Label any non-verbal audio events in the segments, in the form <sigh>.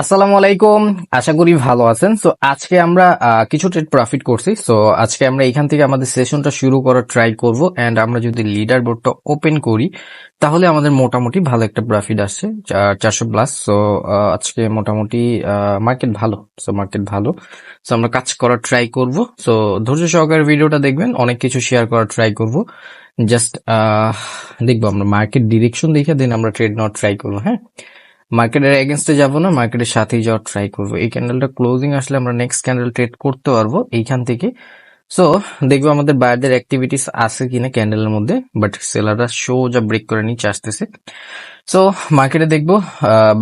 আসসালামু আলাইকুম। আশা করি ভালো আছেন। সো আজকে আমরা কিছু ট্রেড প্রফিট করছি। সো আজকে আমরা এখান থেকে আমাদের সেশনটা শুরু করার ট্রাই করব। এন্ড আমরা যদি লিডার বোর্ডটা ওপেন করি, তাহলে আমাদের মোটামুটি ভালো একটা প্রফিট আসছে। চারশো প্লাস সো আজকে মোটামুটি মার্কেট ভালো। সো মার্কেট ভালো। সো আমরা কাজ করার ট্রাই করব। সো ধৈর্য সহকারে ভিডিওটা দেখবেন। অনেক কিছু শেয়ার করার ট্রাই করব। জাস্ট দেখব আমরা মার্কেট ডিরেকশন দেখে দেন আমরা ট্রেড নেওয়ার ট্রাই করব। হ্যাঁ? মার্কেটের এগেনস্টে যাব না মার্কেটের সাথেই যাওয়ার ট্রাই করব। এই ক্যান্ডেলটা ক্লোজিং আসলে আমরা নেক্সট ক্যান্ডেল ট্রেড করতে পারব। এইখান থেকে সো দেখব আমাদের বায়ারদের অ্যাক্টিভিটিস আছে কিনা ক্যান্ডেলের মধ্যে বাট সেলাররা সোজা ব্রেক করে নিচে আসতেছে সো মার্কেটে দেখব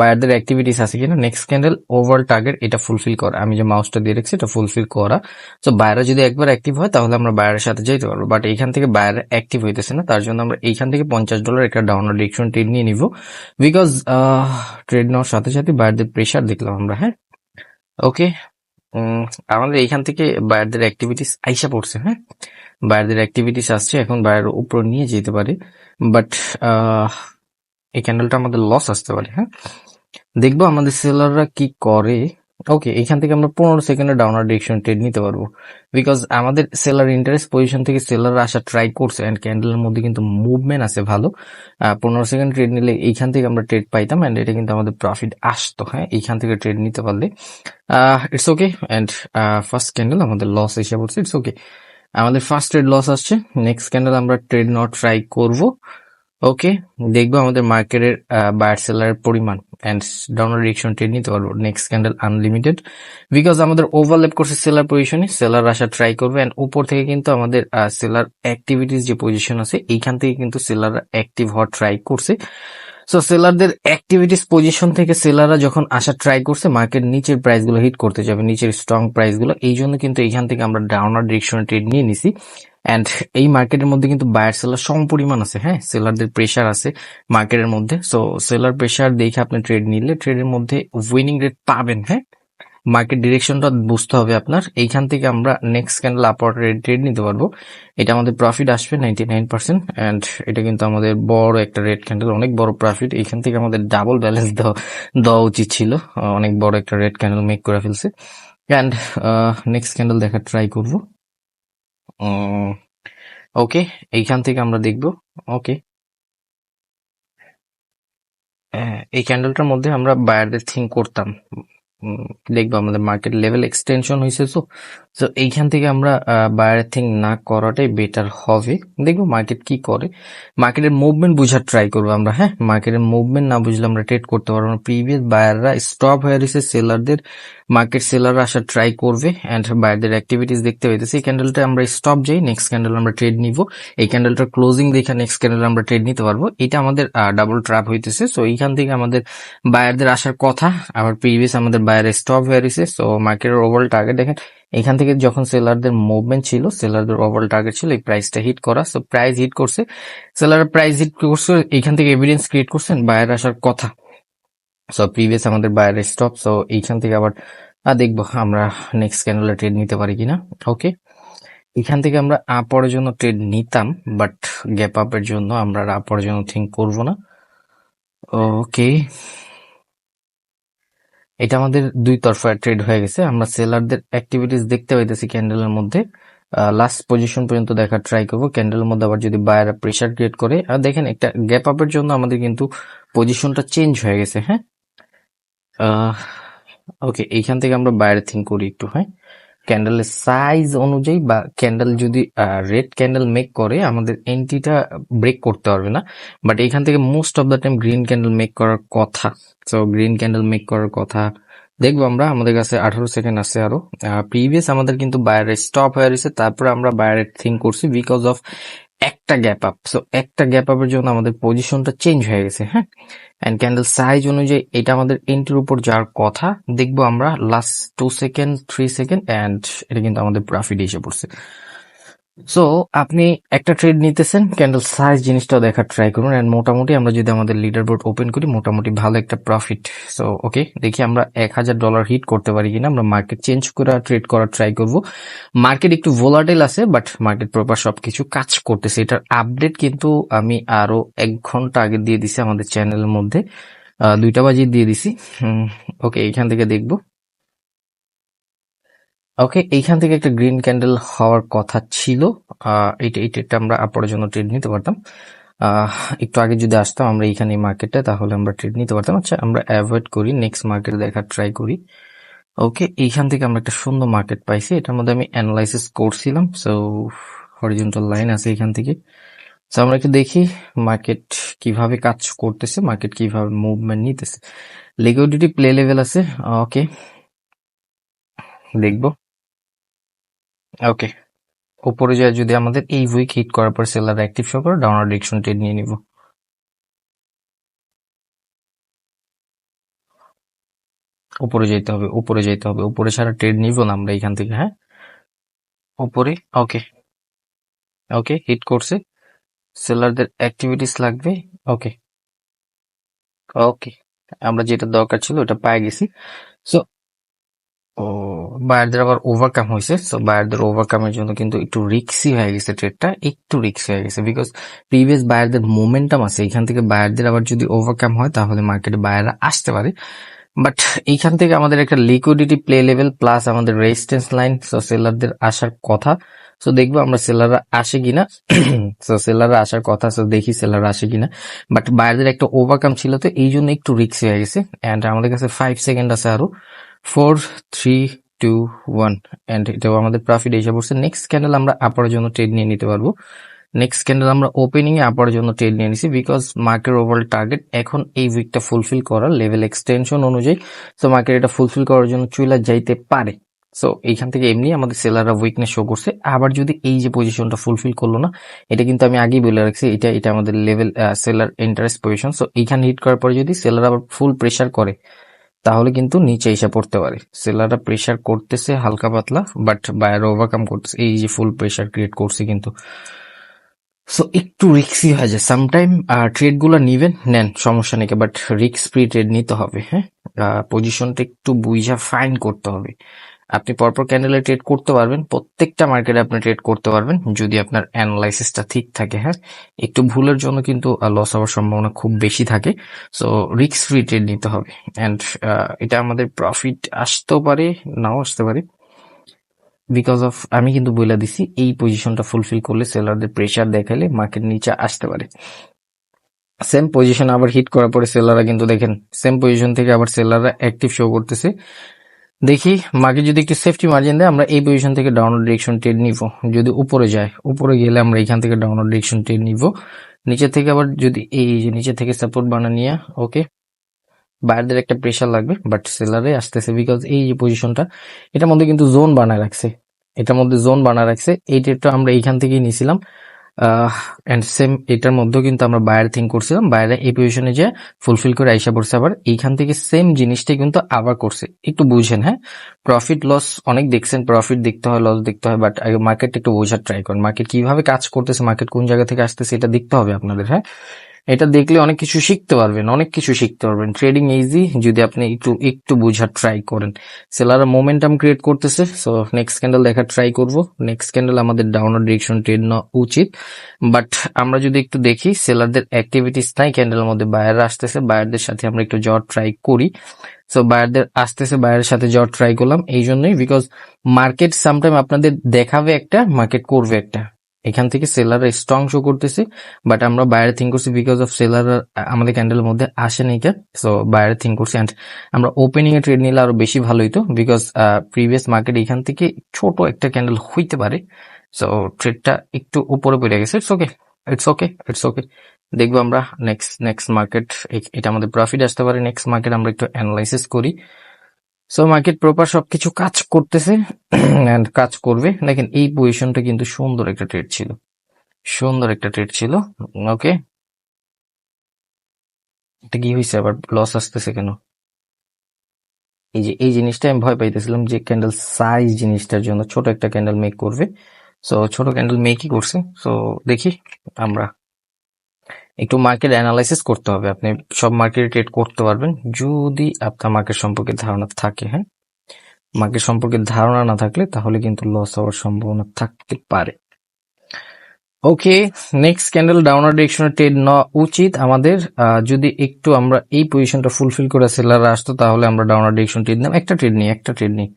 বায়ারদের অ্যাক্টিভিটিস আছে কিনা। নেক্সট ক্যান্ডেল ওভার টার্গেট এটা ফুলফিল করা। আমি যে মাউসটা দিয়ে রেখেছি, এটা ফুলফিল করা। সো বায়ারা যদি একবার অ্যাক্টিভ হয়, তাহলে আমরা বায়ারের সাথে যেতে পারব। বাট এইখান থেকে বায়ার অ্যাক্টিভ হইতেছে না, তার জন্য আমরা এইখান থেকে পঞ্চাশ ডলার একটা ডাউনলোড ডিরেকশন ট্রেড নিয়ে নিব। বিকজ ট্রেড নেওয়ার সাথে সাথে বায়ারদের প্রেশার দেখলাম আমরা হ্যাঁ? ওকে আমাদের এখান থেকে বায়ারদের অ্যাক্টিভিটিস আইসা পড়ছে হ্যাঁ? বায়ারদের অ্যাক্টিভিটিস আসছে, এখন বায়ার উপর নিয়ে যেতে পারে। বাট এই ক্যান্ডেলটা আমাদের লস আসতে পারে হ্যাঁ? দেখব আমাদের সেলাররা কি করে। ওকে এখান থেকে আমরা পনেরো সেকেন্ডে ডাউনার ডিরেকশন ট্রেড নিতে পারব। বিকজ আমাদের সেলার ইন্টারেস্ট পজিশন থেকে সেলার আসা ট্রাই করছে অ্যান্ড ক্যান্ডেলের মধ্যে কিন্তু মুভমেন্ট আছে ভালো। পনেরো সেকেন্ড ট্রেড নিলে এইখান থেকে আমরা ট্রেড পাইতাম অ্যান্ড এটা কিন্তু আমাদের প্রফিট আসতো হ্যাঁ এইখান থেকে ট্রেড নিতে পারলে। It's okay and first candle আমাদের লস এসে পড়ছে ইটস ওকে আমাদের ফার্স্ট ট্রেড লস আসছে নেক্সট ক্যান্ডেল আমরা ট্রেড নট ট্রাই করব। ওকে, দেখব আমাদের মার্কেটের বায়ার সেলারের পরিমাণ অ্যান্ড ডাউনার রিয়েকশন ট্রেড নিতে পারব নেক্সট ক্যান্ডেল আনলিমিটেড বিকজ আমাদের ওভারলেপ করছে সেলার পজিশনে সেলার আসা ট্রাই করবে অ্যান্ড উপর থেকে কিন্তু আমাদের সেলার অ্যাক্টিভিটিস যে পজিশন আছে, এইখান থেকে কিন্তু সেলার অ্যাক্টিভ হওয়ার ট্রাই করছে। সো সেলারদের অ্যাক্টিভিটিস পজিশন থেকে সেলাররা যখন আসা ট্রাই করছে মার্কেট নিচের প্রাইসগুলো হিট করতে যাবে, নিচের স্ট্রং প্রাইসগুলো এই জন্য কিন্তু এইখান থেকে আমরা ডাউনার ডিরেকশনে ট্রেড নিয়ে নিছি। অ্যান্ড এই মার্কেটের মধ্যে কিন্তু বায়ার সেলার সম পরিমাণ আছে হ্যাঁ? সেলারদের প্রেশার আছে মার্কেটের মধ্যে। সো সেলার প্রেশার দেখে আপনি ট্রেড নিলে ট্রেডের মধ্যে উইনিং রেট পাবেন হ্যাঁ? মার্কেট ডিরেকশনটা বুঝতে হবে আপনার। এইখান থেকে আমরা নেক্সট ক্যান্ডেল আপওয়ার্ড ট্রেড নিতে পারব। এটা আমাদের প্রফিট আসবে নাইনটি নাইন পার্সেন্ট অ্যান্ড এটা কিন্তু আমাদের বড় একটা রেড ক্যান্ডেল অনেক বড় প্রফিট এইখান থেকে আমাদের ডাবল ব্যালেন্স দেওয়া উচিত ছিল। অনেক বড় একটা রেড ক্যান্ডেল মেক করে ফেলছে। অ্যান্ড নেক্সট ক্যান্ডেল দেখার ট্রাই করব। ওকে এইখান থেকে আমরা দেখব ওকে। এই ক্যান্ডেলটার মধ্যে আমরা বায়ারদের থিঙ্ক করতাম। দেখব আমাদের মার্কেট লেভেল এক্সটেনশন হয়েছে তো। তো এইখান থেকে আমরা বায়ার থিঙ্ক না করাটাই বেটার হবে। দেখব মার্কেট কি করে। মার্কেটের মুভমেন্ট বুঝার ট্রাই করব আমরা হ্যাঁ? মার্কেটের মুভমেন্ট না বুঝলে আমরা ট্রেড করতে পারব না। প্রিভিয়াস বায়াররা স্টপ হয়ে রয়েছে সেলারদের মার্কেট সেলাররা আসা ট্রাই করবে অ্যান্ড বায়ারদের অ্যাক্টিভিটিস দেখতে পাইতেছি। এই ক্যান্ডেলটা আমরা স্টপ যাই নেক্সট ক্যান্ডেল আমরা ট্রেড নিব। এই ক্যান্ডেলটার ক্লোজিং দেখে নেক্সট ক্যান্ডেল আমরা ট্রেড নিতে পারব। এটা আমাদের ডাবল ট্র্যাপ হইতেছে। সো এইখান থেকে আমাদের বায়ারদের আসার কথা, আবার প্রিভিয়াস আমাদের বায়ার স্টপ হয়ে রয়েছে সো মার্কেটের ওভারঅল টার্গেট দেখেন, এখান থেকে যখন সেলারদের মুভমেন্ট ছিল সেলারদের ওভারঅল টার্গেট ছিল এই প্রাইসটা হিট করা সো প্রাইস হিট করছে সেলার প্রাইস হিট করছে, এখান থেকে এভিডেন্স ক্রিয়েট করছেন বায়ার আসার কথা। সো প্রিভিয়াস আমাদের বায়ার স্টপ সো এইখান থেকে আবার দেখব আমরা নেক্সট ক্যান্ডেলে ট্রেড নিতে পারি কিনা ওকে এখান থেকে আমরা আপরের জন্য ট্রেড নিতাম বাট গ্যাপ আপের জন্য আমরা আপরের জন্য থিঙ্ক করব না ওকে এটা আমাদের দুই তরফা ট্রেড হয়ে গেছে। আমরা সেলারদের অ্যাক্টিভিটিস দেখতে পাইতেছি ক্যান্ডেলের মধ্যে। লাস্ট পজিশন পর্যন্ত দেখার ট্রাই করব। ক্যান্ডেলের মধ্যে আবার যদি বায়ার প্রেশার ক্রিয়েট করে, আর দেখেন একটা গ্যাপ আপের জন্য আমাদের কিন্তু পজিশনটা চেঞ্জ হয়ে গেছে হ্যাঁ? ওকে এইখান থেকে আমরা বাইরে থিঙ্ক করি একটু হ্যাঁ? ক্যান্ডেলের সাইজ অনুযায়ী বা ক্যান্ডেল যদি রেড ক্যান্ডেল মেক করে, আমাদের এন্ট্রিটা ব্রেক করতে পারবে না। বাট এখান থেকে most of the time green candle make করার কথা। সো গ্রিন ক্যান্ডেল মেক করার কথা। দেখব আমরা, আমাদের কাছে আঠারো সেকেন্ড আছে আরও। প্রিভিয়াস আমাদের কিন্তু বাইরে স্টপ হয়ে রয়েছে। তারপরে আমরা বাইরে থিঙ্ক করছি বিকজ অফ একটা গ্যাপ আপ সো একটা গ্যাপ আপের জন্য আমাদের পজিশনটা চেঞ্জ হয়ে গেছে হ্যাঁ? অ্যান্ড ক্যান্ডেল সাইজ অনুযায়ী এটা আমাদের এন্ট্রির উপর যাওয়ার কথা, দেখব আমরা last two second three second and এটা কিন্তু আমাদের প্রফিট এসে পড়ছে। সো আপনি একটা ট্রেড নিতেছেন ক্যান্ডেল সাইজ জিনিসটা দেখার ট্রাই করুন অ্যান্ড মোটামুটি আমরা যদি আমাদের লিডার বোর্ড ওপেন করি, মোটামুটি ভালো একটা প্রফিট সো ওকে দেখি আমরা এক হাজার ডলার হিট করতে পারি কিনা, আমরা মার্কেট চেঞ্জ করে ট্রেড করার ট্রাই করব। মার্কেট একটু ভোলাটাইল আছে বাট মার্কেট প্রপার সবকিছু কাজ করতেছে। এটার আপডেট কিন্তু আমি আরও এক ঘণ্টা আগে দিয়ে দিছি আমাদের চ্যানেলের মধ্যে। দুইটা বাজি দিয়ে দিছি। ওকে এখান থেকে দেখব। ওকে এইখান থেকে একটা গ্রিন ক্যান্ডেল হওয়ার কথা ছিল। এই ট্রেডটা আমরা আপরের জন্য ট্রেড নিতে পারতাম। একটু আগে যদি আসতাম আমরা এইখানে মার্কেটে তাহলে আমরা ট্রেড নিতে পারতাম। আচ্ছা আমরা অ্যাভয়েড করি নেক্সট মার্কেট দেখার ট্রাই করি। ওকে এইখান থেকে আমরা একটা সুন্দর মার্কেট পাইছি। এটার মধ্যে আমি অ্যানালাইসিস করছিলাম সো হরিজন্টাল লাইন আছে এখান থেকে। সো আমরা একটু দেখি মার্কেট কীভাবে কাজ করতেছে মার্কেট কীভাবে মুভমেন্ট নিতেছে। লিকুইডিটি প্লে লেভেল আছে ওকে দেখব। ওকে উপরে যায় যদি আমাদের এই উইক হিট করার পর সেলার অ্যাক্টিভ শো করে ডাউনার ডিরেকশন ট্রেড নিয়ে নিব। উপরে যেতে হবে, উপরে যেতে হবে, উপরে ছাড়া ট্রেড নিব না আমরা এখান থেকে হ্যাঁ? উপরে ওকে ওকে হিট করছে। সেলারদের অ্যাক্টিভিটিস লাগবে ওকে ওকে আমরা যেটা দরকার ছিল ওটা পেয়ে গেছি। সো বায়ারদের আবার ওভারকাম হয়েছে। সো বায়ারদের ওভারকামের জন্য কিন্তু একটু রিক্সি হয়ে গেছে ট্রেডটা একটু রিক্সি হয়ে গেছে। বিকজ প্রিভিয়াস বায়ারদের মোমেন্টাম আছে। এখান থেকে বায়ারদের আবার যদি ওভারকাম হয়, তাহলে মার্কেটে বায়াররা আসতে পারে। বাট এইখান থেকে আমাদের একটা লিকুইডিটি প্লে লেভেল প্লাস আমাদের রেজিস্ট্যান্স লাইন সো সেলারদের আসার কথা। সো দেখব আমরা সেলাররা আসে কিনা। <clears throat> সো সেলাররা আসার কথা সো দেখি সেলাররা আসে কিনা। বাট বায়ারদের একটা ওভারকাম ছিল, তো এই জন্য একটু রিক্স হয়ে গেছে। অ্যান্ড আমাদের কাছে ফাইভ সেকেন্ড আছে আরও। Four three two one and এটাও আমাদের প্রফিট এসে পড়ছে। নেক্সট ক্যান্ডেল আমরা আপার জন্য ট্রেড নিয়ে নিতে পারব। নেক্সট ক্যান্ডেল আমরা ওপেনিং এ আপার জন্য ট্রেড নিয়ে নিছি বিকজ মার্কেট ওভারঅল টার্গেট এখন এই উইকটা ফুলফিল করার লেভেল এক্সটেনশন অনুযায়ী সো মার্কেট এটা ফুলফিল করার জন্য চুইলা যাইতে পারে। সো এইখান থেকে এমনি আমাদের সেলাররা উইকনেস শো করছে। আবার যদি এই যে পজিশনটা ফুলফিল করল না, এটা কিন্তু আমি আগেই বলে রাখছি, এটা এটা আমাদের level seller interest position so এইখানে হিট করার পরে যদি সেলার আবার ফুল প্রেসার করে তাহলে কিন্তু নিচে এসে পড়তে পারে। সেলাররা প্রেশার করতেছে হালকা পাতলা বাট বায়ার ওভারকাম করতেছে। এই যে ফুল প্রেশার ক্রিয়েট করছে কিন্তু। সো একটু রিক্সি হয়ে যায়। সামটাইম ট্রেডগুলো নিবেন, নেন, সমস্যা নেই বাট রিক্স ফ্রি ট্রেড নিতে হবে হ্যাঁ? পজিশনটা একটু বুঝা ফাইন করতে হবে। আপনি পরপর ক্যান্ডেলে ট্রেড করতে পারবেন। প্রত্যেকটা মার্কেটে আপনি ট্রেড করতে পারবেন, যদি আপনার অ্যানালাইসিসটা ঠিক থাকে হ্যাঁ? একটু ভুলের জন্য কিন্তু লস হওয়ার সম্ভাবনা খুব বেশি থাকে। সো রিক্স ফ্রি ট্রেড নিতে হবে। অ্যান্ড এটা আমাদের প্রফিট আসতেও পারে, নাও আসতে পারে। বিকজ অফ আমি কিন্তু বলে দিছি, এই পজিশনটা ফুলফিল করলে সেলারদের প্রেশার দেখালে মার্কেট নিচে আসতে পারে। সেম পজিশন আবার হিট করার পরে সেলাররা কিন্তু দেখেন সেম পজিশন থেকে আবার সেলাররা অ্যাক্টিভ শো করতেছে। দেখি, মাকে যদি একটু সেফটি মার্জিন দেয়, আমরা এই পজিশন থেকে ডাউনলোড ডিরেকশন ট্রেড নিব। যদি উপরে যায়, উপরে গেলে আমরা এখান থেকে ডাউনলোড ডিরেকশন ট্রেড নিব। নিচে থেকে আবার যদি এই যে নিচে থেকে সাপোর্ট বানা নিয়ে ওকে বাইরের একটা প্রেশার লাগবে বাট সেলারে আসতেছে বিকজ এই যে পজিশনটা এটার মধ্যে কিন্তু জোন বানায় রাখছে। এটার মধ্যে জোন বানায় রাখছে এই ট্রেডটা আমরা এইখান থেকেই নিয়েছিলাম। এন্ড সেম এটার মধ্যেও কিন্তু আমরা বায়ার থিঙ্ক করছিলাম। বাইরে এই পজিশনে যে ফুলফিল করে আইসা পড়ছে আবার এইখান থেকে সেম জিনিসটাই কিন্তু আবার করছে। একটু বুঝেন হ্যাঁ? প্রফিট লস অনেক দেখছেন প্রফিট দেখতে হয় লস দেখতে হয় বাট আগে মার্কেট একটু বোঝার ট্রাই করেন। মার্কেট কীভাবে কাজ করতেছে মার্কেট কোন জায়গা থেকে আসতেছে, এটা দেখতে হবে আপনাদের হ্যাঁ? এটা দেখলে অনেক কিছু শিখতে পারবেন, অনেক কিছু শিখতে পারবেন। ট্রেডিং ইজি যদি আপনি একটু একটু বোঝার ট্রাই করেন। সেলার মোমেন্টাম ক্রিয়েট করতেছে সো নেক্সট ক্যান্ডেল দেখার ট্রাই করব। নেক্সট ক্যান্ডেল আমাদের ডাউনার ডিরেকশন ট্রেড নেওয়া উচিত। বাট আমরা যদি একটু দেখি সেলারদের অ্যাক্টিভিটিস নাই ক্যান্ডেলের মধ্যে বায়াররা আসতেছে বায়ারদের সাথে আমরা একটু যাওয়ার ট্রাই করি। সো বায়ারদের আসতেছে বায়ারের সাথে যাওয়ার ট্রাই করলাম এই জন্যই বিকজ মার্কেট সামটাইম আপনাদের দেখাবে একটা মার্কেট করবে একটা। এখান থেকে সেলার স্ট্রং শো করতেছে বাট আমরা বাইরে থিঙ্ক করছি বিকজ অফ সেলার আমাদের ক্যান্ডেলের মধ্যে আসে নাই কেন সো বাইরে থিঙ্ক করছি অ্যান্ড আমরা ওপেনিং এ ট্রেড নিলে আরও বেশি ভালো হইতো বিকজ প্রিভিয়াস মার্কেট এখান থেকে ছোট একটা ক্যান্ডেল হইতে পারে সো ট্রেডটা একটু উপরে পড়ে গেছে it's okay it's okay it's okay দেখব আমরা নেক্সট নেক্সট মার্কেট এটা আমাদের প্রফিট আসতে পারে নেক্সট মার্কেট আমরা একটু অ্যানালাইসিস করি। সো মার্কেট প্রপার সবকিছু কাজ করতেছে অ্যান্ড কাজ করবে। দেখেন, এই পজিশনটা কিন্তু সুন্দর একটা ট্রেড ছিল। সুন্দর একটা ট্রেড ছিল। ওকে এটা কি হয়েছে আবার? লস আসতেছে কেন? এই যে, এই জিনিসটা আমি ভয় পাইতেছিলাম যে ক্যান্ডেল সাইজ জিনিসটার জন্য ছোট একটা ক্যান্ডেল মেক করবে। সো ছোট ক্যান্ডেল মেকই করছে। সো দেখি, আমরা একটু মার্কেট অ্যানালাইসিস করতে হবে। আপনি সব মার্কেট ট্রেড করতে পারবেন যদি আপনার মার্কেট সম্পর্কে ধারণা থাকে হ্যাঁ? মার্কেট সম্পর্কে ধারণা না থাকলে তাহলে কিন্তু লস হওয়ার সম্ভাবনা থাকতে পারে। ওকে নেক্সট ক্যান্ডেল ডাউনার ডিরেকশনে ট্রেড নেওয়া উচিত আমাদের। যদি একটু আমরা এই পজিশনটা ফুলফিল করে সেলার আসতো তাহলে আমরা ডাউনার ডিরেকশন ট্রেড নিলাম। একটা ট্রেড নিই, একটা ট্রেড নিই।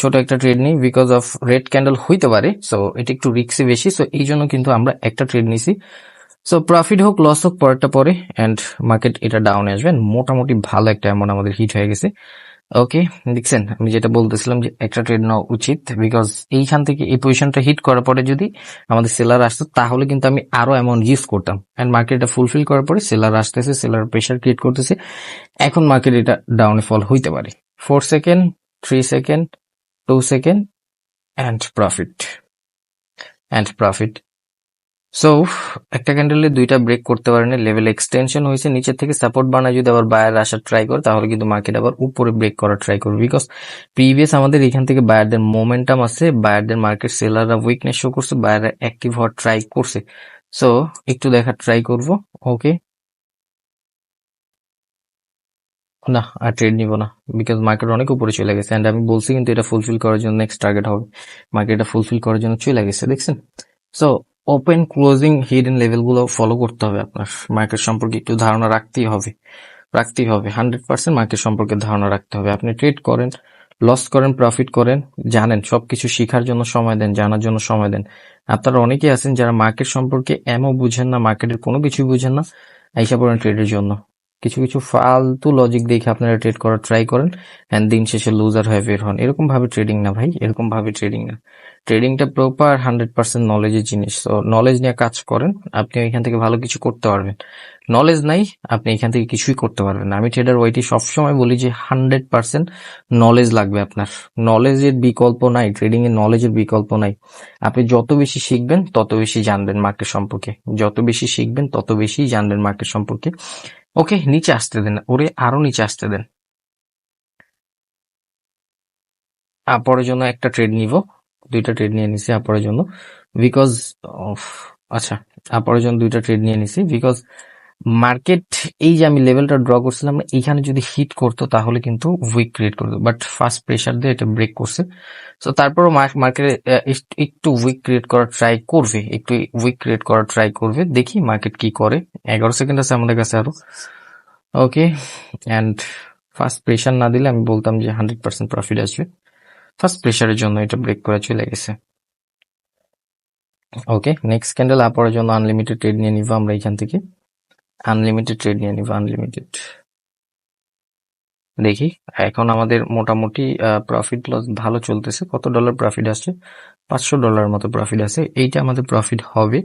ছোট একটা ট্রেড নিই বিকজ অফ রেড ক্যান্ডেল হইতে পারে। সো এটা একটু রিক্সি বেশি। সো এই জন্য কিন্তু আমরা একটা ট্রেড নিছি। সো প্রফিট হোক লস হোক, পরেরটা পরে অ্যান্ড মার্কেট এটা ডাউনে আসবে মোটামুটি ভালো একটা অ্যামাউন্ট আমাদের হিট হয়ে গেছে। ওকে দেখছেন, আমি যেটা বলতেছিলাম যে একটা ট্রেড নেওয়া উচিত বিকজ এইখান থেকে এই পজিশনটা হিট করার পরে যদি আমাদের সেলার আসতো, তাহলে কিন্তু আমি আরও অ্যামাউন্ট ইউজ করতাম। অ্যান্ড মার্কেট এটা ফুলফিল করার পরে সেলার আসতেছে সেলার প্রেশার ক্রিয়েট করতেছে, এখন মার্কেট এটা ডাউনে ফল হইতে পারে। Four second three second two second and profit and profit so একটা ক্যান্ডেলে দুইটা ব্রেক করতে পারেনি লেভেল এক্সটেনশন হয়েছে, নিচের থেকে সাপোর্ট বানায় যদি আবার বায়ার আসার ট্রাই করে, তাহলে কিন্তু মার্কেট আবার উপরে ব্রেক করার ট্রাই করবে। বিকজ প্রিভিয়াস আমাদের এখান থেকে বায়ারদের মোমেন্টাম আছে বায়ারদের মার্কেট সেলাররা উইকনেস শো করছে বায়াররা অ্যাক্টিভ হওয়ার ট্রাই করছে। সো একটু দেখার ট্রাই করব ওকে না, আর ট্রেড নিব না বিকজ মার্কেট অনেক উপরে চলে গেছে। এন্ড আমি বলছি কিন্তু এটা ফুলফিল করার জন্য নেক্সট টার্গেট হবে। মার্কেট এটা ফুলফিল করার জন্য চলে গেছে, দেখছেন? সো ওপেন ক্লোজিং হিডেন লেভেলগুলো ফলো করতে হবে আপনার। মার্কেট সম্পর্কে একটু ধারণা রাখতেই হবে। রাখতেই হবে। হান্ড্রেড পার্সেন্ট মার্কেট সম্পর্কে ধারণা রাখতে হবে। আপনি ট্রেড করেন লস করেন প্রফিট করেন, জানেন, সবকিছু শেখার জন্য সময় দেন, জানার জন্য সময় দেন। আপনারা অনেকেই আছেন যারা মার্কেট সম্পর্কে এমও বুঝেন না মার্কেটের কোনো কিছুই বুঝেন না, এইসব ট্রেডের জন্য। কিছু কিছু ফালতু লজিক দেখে আপনারা ট্রেড করার ট্রাই করেন এন্ড দিন শেষে লুজার হয়ে বের হন। এরকম ভাবে ট্রেডিং না ভাই, এরকম ভাবে ট্রেডিং না। ট্রেডিংটা প্রপার হান্ড্রেড পার্সেন্ট নলেজের জিনিস। তো নলেজ নিয়ে কাজ করেন, আপনি এখান থেকে ভালো কিছু করতে পারবেন। নলেজ নাই, আপনি এখান থেকে কিছুই করতে পারবেন আমি ট্রেডার ওয়াইটি সবসময় বলি যে হান্ড্রেড পার্সেন্ট নলেজ লাগবে আপনার। নলেজের বিকল্প নাই ট্রেডিং এর নলেজের বিকল্প নাই। আপনি যত বেশি শিখবেন, তত বেশি জানবেন মার্কেট সম্পর্কে। যত বেশি শিখবেন, তত বেশি জানবেন মার্কেট সম্পর্কে। ওকে, নিচে আসতে দেন, ওরে আরও নিচে আসতে দেন। আপরের জন্য একটা ট্রেড নিব, দুইটা ট্রেড নিয়ে নিছি আপরের জন্য বিকজ আচ্ছা আপরের জন্য দুইটা ট্রেড নিয়ে নিছি বিকজ মার্কেট, এই যে আমি লেভেলটা ড্র করছিলাম, এইখানে যদি হিট করতো তাহলে কিন্তু উইক ক্রিয়েট করতো। বাট ফার্স্ট প্রেশার দিয়ে এটা ব্রেক করছে। তো তারপরও মার্কেটে একটু উইক ক্রিয়েট করার ট্রাই করবে। একটু উইক ক্রিয়েট করার ট্রাই করবে। দেখি মার্কেট কি করে। এগারো সেকেন্ড আছে আমাদের কাছে আরও। ওকে অ্যান্ড ফার্স্ট প্রেশার না দিলে আমি বলতাম যে হান্ড্রেড পার্সেন্ট প্রফিট আসবে। ফার্স্ট প্রেশারের জন্য এটা ব্রেক করে চলে গেছে। ওকে নেক্সট ক্যান্ডেল আপরের জন্য আনলিমিটেড ট্রেড নিয়ে নিব আমরা এখান থেকে। আনলিমিটেড ট্রেড নিয়ে নিব আনলিমিটেড দেখি, এখন আমাদের মোটামুটি প্রফিট লস ভালো চলতেছে। কত ডলার প্রফিট আসছে? পাঁচশো ডলার মতো প্রফিট আছে। এইটা আমাদের প্রফিট হবে।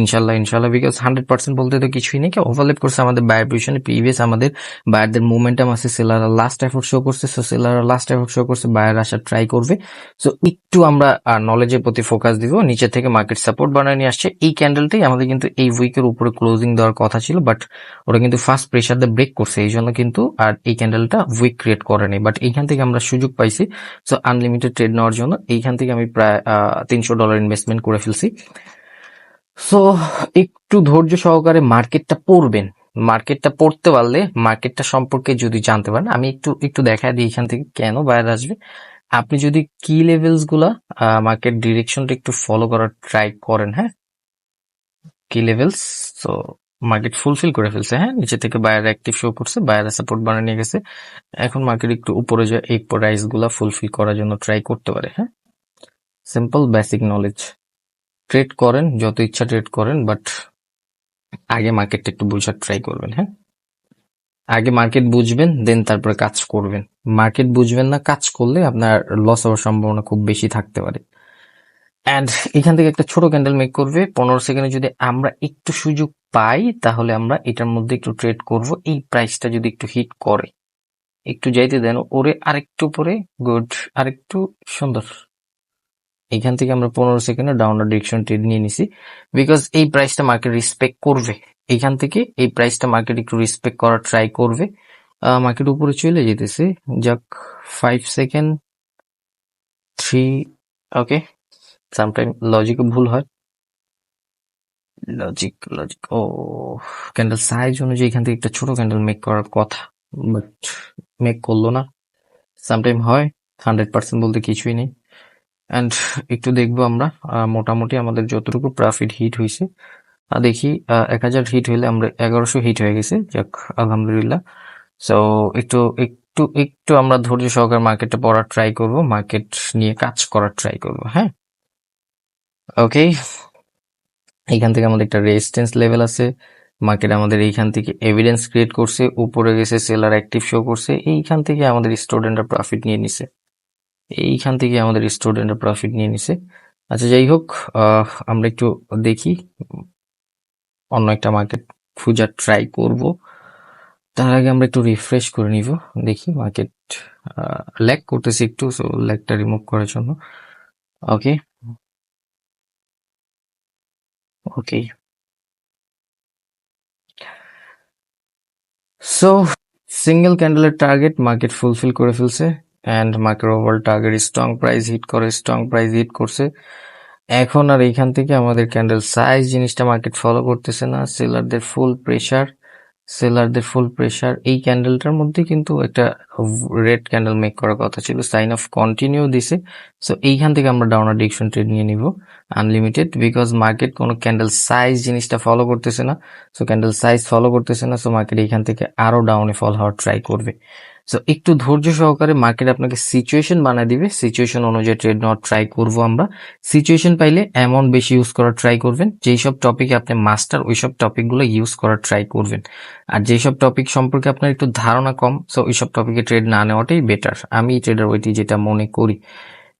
ইনশাল্লাহ ইনশাল্লাহ বিকজ হান্ড্রেড পার্সেন্ট বলতে তো কিছুই নেই। ওভারলেপ করছে আমাদের বায়ার পজিশনে প্রিভিয়াস আমাদের বায়ারদের মুভমেন্টাম আছে। সেলাররা লাস্ট এফোর্ট শো করছে। সো সেলাররা লাস্ট এফোর্ট শো করছে। বায়ার আসার ট্রাই করবে। সো একটু আমরা নলেজের প্রতি ফোকাস দিব। নিচে থেকে মার্কেট সাপোর্ট বানিয়ে নিয়ে আসছে। এই ক্যান্ডেলটাই আমাদের কিন্তু এই উইকের উপরে ক্লোজিং দেওয়ার কথা ছিল। বাট ওরা কিন্তু ফার্স্ট প্রেশার দিয়ে ব্রেক করছে। এই জন্য কিন্তু আর এই ক্যান্ডেলটা উইক ক্রিয়েট করেনি বাট এইখান থেকে আমরা সুযোগ পাইছি। সো আনলিমিটেড ট্রেড নেওয়ার জন্য। এইখান থেকে আমি প্রায় তিনশো ডলার ইনভেস্টমেন্ট করে ফেলছি। সো একটু ধৈর্য সহকারে মার্কেটটা পড়বেন। মার্কেটটা পড়তে পারলে মার্কেটটা সম্পর্কে যদি জানতে পারেন, আমি একটু একটু দেখা দিই এখান থেকে কেন বাইরে আসবে। আপনি যদি কি লেভেলসগুলা মার্কেট ডিরেকশনটা একটু ফলো করার ট্রাই করেন হ্যাঁ? কি লেভেলস তো মার্কেট ফুলফিল করে ফেলছে হ্যাঁ? নিচে থেকে বায়ার অ্যাক্টিভ শো করছে বায়ার সাপোর্ট বানিয়ে নিয়ে গেছে। এখন মার্কেট একটু উপরে যায়, এই প্রাইসগুলা ফুলফিল করার জন্য ট্রাই করতে পারে হ্যাঁ? সিম্পল বেসিক নলেজ ট্রেড করেন, যত ইচ্ছা ট্রেড করেন বাট আগে মার্কেটটা একটু বোঝার ট্রাই করবেন হ্যাঁ? আগে মার্কেট বুঝবেন দেন তারপরে কাজ করবেন। মার্কেট বুঝবেন না, কাজ করলে আপনার লস হওয়ার সম্ভাবনা খুব বেশি থাকতে পারে। অ্যান্ড এখান থেকে একটা ছোট ক্যান্ডেল মেক করবে, পনেরো সেকেন্ডে যদি আমরা একটু সুযোগ পাই, তাহলে আমরা এটার মধ্যে একটু ট্রেড করব, এই প্রাইসটা যদি একটু হিট করে। একটু যাইতে দেন, ওরে আরেকটু পরে গুড আরেকটু সুন্দর। এখান থেকে আমরা পনেরো সেকেন্ডে ডাউনার ডিরেকশন ট্রেড নিয়ে নিছি। বিকজ এই প্রাইসটা মার্কেট রেসপেক্ট করবে। এখান থেকে এই প্রাইসটা মার্কেট একটু রেসপেক্ট করার ট্রাই করবে। মার্কেট উপরে চলে যেতেছে। যাক five second three okay sometime logic ভুল হয়। লজিক লজিক ও ক্যান্ডেল সাইজ অনুযায়ী এখান থেকে একটা ছোট ক্যান্ডেল মেক করার কথা। বাট মেক করল না। সামটাইম হয় হান্ড্রেড পার্সেন্ট বলতে কিছুই নেই। অ্যান্ড একটু দেখব আমরা মোটামুটি আমাদের যতটুকু প্রফিট হিট হয়েছে দেখি এক হাজার হিট হইলে আমরা এগারোশো হিট হয়ে গেছে, যাক, আলহামদুলিল্লাহ। সো একটু একটু একটু আমরা ধৈর্য সহকারে মার্কেটটা পড়ার ট্রাই করব মার্কেট নিয়ে কাজ করার ট্রাই করব হ্যাঁ? ওকে এইখান থেকে আমাদের একটা রেজিস্ট্যান্স লেভেল আছে মার্কেট আমাদের এইখান থেকে এভিডেন্স ক্রিয়েট করছে, উপরে গেছে সেলার অ্যাক্টিভ শো করছে, এইখান থেকে আমাদের স্টুডেন্টরা প্রফিট নিয়ে নিছে। এইখান থেকে আমাদের স্টুডেন্টরা প্রফিট নিয়ে নিছে। আচ্ছা যাই হোক আমরা একটু দেখি, অন্য একটা মার্কেট খোঁজার ট্রাই করব। তার আগে আমরা একটু রিফ্রেশ করে নিব, দেখি মার্কেট ল্যাক করতেছি একটু সো ল্যাকটা রিমুভ করার জন্য। ওকে ওকে সো সিঙ্গেল ক্যান্ডেলের টার্গেট মার্কেট ফুলফিল করে ফেলছে। And market over target strong price hit করে স্ট্রং প্রাইস হিট করছে। এখন আর এইখান থেকে আমাদের ক্যান্ডেল সাইজ জিনিসটা মার্কেট ফলো করতেছে না। সেলারদের ফুল প্রেসার সেলারদের ফুল প্রেসার এই ক্যান্ডেলটার মধ্যে কিন্তু একটা রেড ক্যান্ডেল মেক করার কথা ছিল। সাইন অফ কন্টিনিউ দিছে। সো এইখান থেকে আমরা ডাউনার ডিকশন ট্রেড নিয়ে নিব। আনলিমিটেড বিকজ মার্কেট কোনো ক্যান্ডেল সাইজ জিনিসটা ফলো করতেছে না। সো ক্যান্ডেল সাইজ ফলো করতেছে না। সো মার্কেট এইখান থেকে আরও ডাউনে ফল হওয়ার ট্রাই করবে। সো একটু ধৈর্য সহকারে মার্কেট আপনাকে সিচুয়েশন বানায় দিবে। সিচুয়েশন অনুযায়ী ট্রেড নেওয়ার ট্রাই করব আমরা। সিচুয়েশন পাইলে এমন বেশি ইউজ করার ট্রাই করবেন। যেই সব টপিকে আপনি মাস্টার ওই সব টপিকগুলো ইউজ করার ট্রাই করবেন। আর যেই সব টপিক সম্পর্কে আপনার একটু ধারণা কম সো ওই সব টপিকে ট্রেড না নেওয়াটাই বেটার আমি ট্রেডার ওইটি যেটা মনে করি।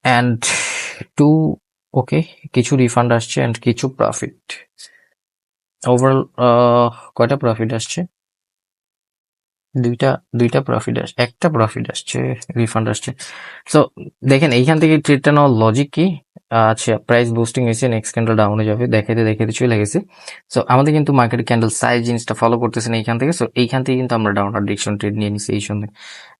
অ্যান্ড টু ওকে কিছু রিফান্ড আসছে অ্যান্ড কিছু প্রফিট ওভারঅল কয়টা প্রফিট আসছে? দুইটা দুইটা প্রফিট আসছে, একটা প্রফিট আসছে রিফান্ড আসছে। সো দেখেন, এইখান থেকে ট্রেডটা নেওয়ার লজিক কি? আচ্ছা প্রাইস বুস্টিং হয়েছে নেক্সট ক্যান্ডেল ডাউনে যাবে, দেখাইতে দেখাইতে চলে গেছে। সো আমাদের কিন্তু মার্কেট ক্যান্ডেল সাইজ জিনিসটা ফলো করতেছে না এইখান থেকে সো এইখান থেকে কিন্তু আমরা ডাউন ডিরেকশন ট্রেড নিয়ে নিছি এই সঙ্গে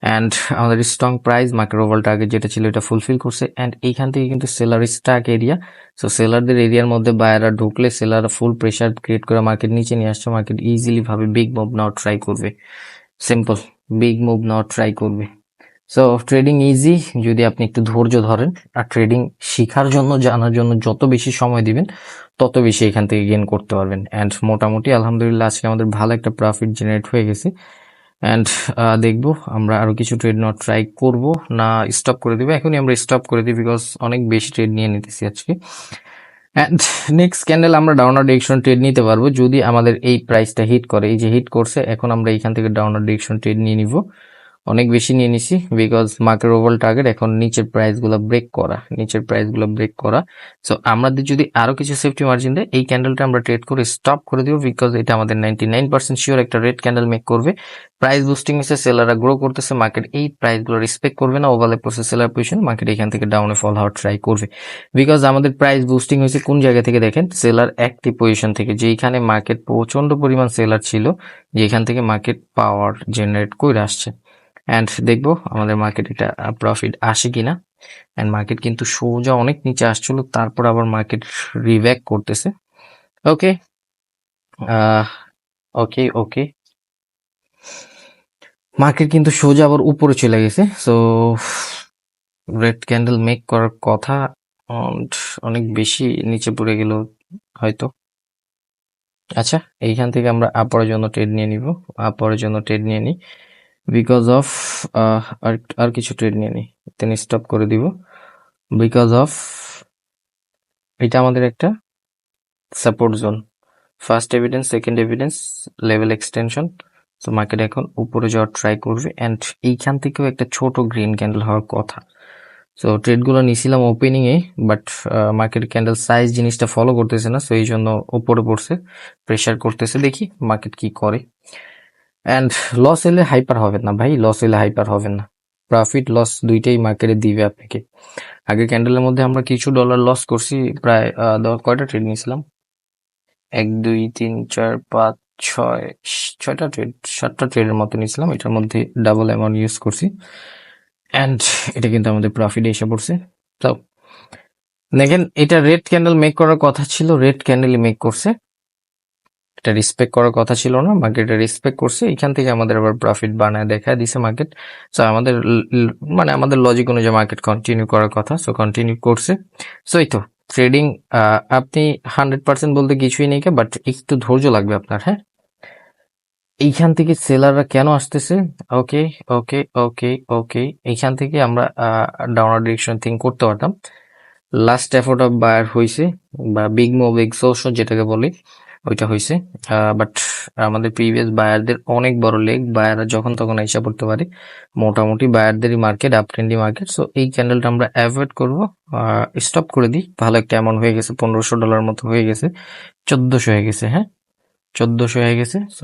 অ্যান্ড আমাদের strong price market over target যেটা ছিল, এটা ফুলফিল করছে। অ্যান্ড এইখান থেকে কিন্তু সেলার স্টাক এরিয়া সো সেলারদের এরিয়ার মধ্যে বায়াররা ঢুকলে সেলাররা ফুল প্রেশার ক্রিয়েট করে মার্কেট নিচে নিয়ে আসছে মার্কেট ইজিলি ভাবে বিগ মুভ নেওয়ার ট্রাই করবে। সিম্পল বিগ মুভ নেওয়ার ট্রাই করবে। সো ট্রেডিং ইজি যদি আপনি একটু ধৈর্য ধরেন আর ট্রেডিং শেখার জন্য, জানার জন্য যত বেশি সময় দিবেন, তত বেশি এখান থেকে গেন করতে পারবেন। অ্যান্ড মোটামুটি, আলহামদুলিল্লাহ, আজকে আমাদের ভালো একটা প্রফিট জেনারেট হয়ে গেছে। অ্যান্ড দেখব আমরা আরও কিছু ট্রেড নেওয়ার ট্রাই করব, না স্টপ করে দিব। এখনই আমরা স্টপ করে দিই বিকজ অনেক বেশি ট্রেড নিয়ে নিতেছি আজকে। অ্যান্ড নেক্সট ক্যান্ডেল আমরা ডাউনার ডিরেকশন ট্রেড নিতে পারব। যদি আমাদের এই প্রাইসটা হিট করে, এই যে হিট করছে, এখন আমরা এইখান থেকে ডাউনার ডিরেকশন ট্রেড নিয়ে নিব। অনেক বেশি নিয়ে নিছি বিকজ মার্কেট ওভার টার্গেট এখন নিচের প্রাইসগুলো ব্রেক করা, নিচের প্রাইসগুলো ব্রেক করা। সো আমাদের যদি আরও কিছু সেফটি মার্জিন দেয়, এই ক্যান্ডেলটা আমরা ট্রেড করে স্টপ করে দিব বিকজ এটা আমাদের নাইনটি নাইন পার্সেন্ট শিওর একটা রেড ক্যান্ডেল মেক করবে। প্রাইস বুস্টিং এসে সেলাররা গ্রো করতেছে মার্কেট এই প্রাইসগুলো রেসপেক্ট করবে না overlay process seller position market এখান থেকে ডাউনে ফল হওয়ার ট্রাই করবে। বিকজ আমাদের প্রাইস বুস্টিং হয়েছে কোন জায়গা থেকে দেখেন? সেলার অ্যাক্টিভ পজিশন থেকে যেখানে মার্কেট প্রচণ্ড পরিমাণ সেলার ছিল, যেখান থেকে মার্কেট পাওয়ার জেনারেট করে আসছে। অ্যান্ড দেখব আমাদের মার্কেট এটা প্রফিট আসে কিনা। অ্যান্ড মার্কেট কিন্তু সোজা অনেক নিচে আসছিল, তারপর আবার মার্কেট রিব্যাক করতেছে। ওকে ওকে ওকে মার্কেট কিন্তু সোজা আবার উপরে চলে গেছে। সো রেড ক্যান্ডেল মেক করার কথা অনেক বেশি নিচে পড়ে গেল হয়তো। আচ্ছা এইখান থেকে আমরা আপরের জন্য ট্রেড নিয়ে নিব। আপরের জন্য ট্রেড নিয়ে নিই। বিকজ অফ আর আর কিছু ট্রেড নিয়ে নিই দেন স্টপ করে দিব। বিকজ অফ এটা আমাদের একটা support zone first evidence second evidence level extension তো মার্কেট এখন উপরে যাওয়ার ট্রাই করবে। অ্যান্ড এইখান থেকেও একটা ছোট গ্রিন ক্যান্ডেল হওয়ার কথা। সো ট্রেডগুলো নিয়েছিলাম ওপেনিংয়ে বাট মার্কেট ক্যান্ডেল সাইজ জিনিসটা ফলো করতেছে না। সো এই জন্য উপরে পড়ছে প্রেসার করতেছে। দেখি মার্কেট কি করে। অ্যান্ড লস এলে হাইপার হবেন না ভাই লস এলে হাইপার হবেন না। প্রফিট লস দুইটাই মার্কেটে দিবে আপনাকে। আগে ক্যান্ডেলের মধ্যে আমরা কিছু ডলার লস করছি, প্রায় কয়টা ট্রেড নিয়েছিলাম? এক, দুই, তিন, চার, পাঁচ, ছয়, ছয়টা ট্রেড সাতটা ট্রেডের মতো নিয়েছিলাম, এটার মধ্যে ডাবল অ্যামাউন্ট ইউজ করছি। অ্যান্ড এটা কিন্তু আমাদের প্রফিটে এসে পড়ছে। তো দেখেন, এটা রেড ক্যান্ডেল মেক করার কথা ছিল রেড ক্যান্ডেলই মেক করছে। এটা রেসপেক্ট করার কথা ছিল না মার্কেটে রেসপেক্ট করছে এখান থেকে আমাদের আবার প্রফিট বানায় দেখায় দিছে মার্কেট সো আমাদের মানে আমাদের লজিক অনুযায়ী মার্কেট কন্টিনিউ করার কথা সো কন্টিনিউ করছে। সো এই তো ট্রেডিং আপনি হান্ড্রেড পার্সেন্ট বলতে কিছুই নেই বাট একটু ধৈর্য লাগবে আপনার হ্যাঁ? এইখান থেকে সেলাররা কেন আসতেছে? ওকে ওকে ওকে ওকে এইখান থেকে আমরা ডাউনার ডিরেকশন থিঙ্ক করতে পারতাম। লাস্ট এফোর্ট অফ বায়ার হয়েছে বা বিগ মুভ এক্সোশন যেটাকে বলি। ওইটা হয়েছে বাট আমাদের প্রিভিয়াস বায়ারদের অনেক বড় লেগ বায়াররা যখন তখন আইসা পড়তে পারে। মোটামুটি বায়ারদেরই market up trendy market so এই ক্যান্ডেলটা আমরা অ্যাভয়েড করব। স্টপ করে দিই। ভালো একটা অ্যামাউন্ট হয়ে গেছে। পনেরোশো ডলার মতো হয়ে গেছে। চোদ্দশো হয়ে গেছে হ্যাঁ? চোদ্দশো হয়ে গেছে। সো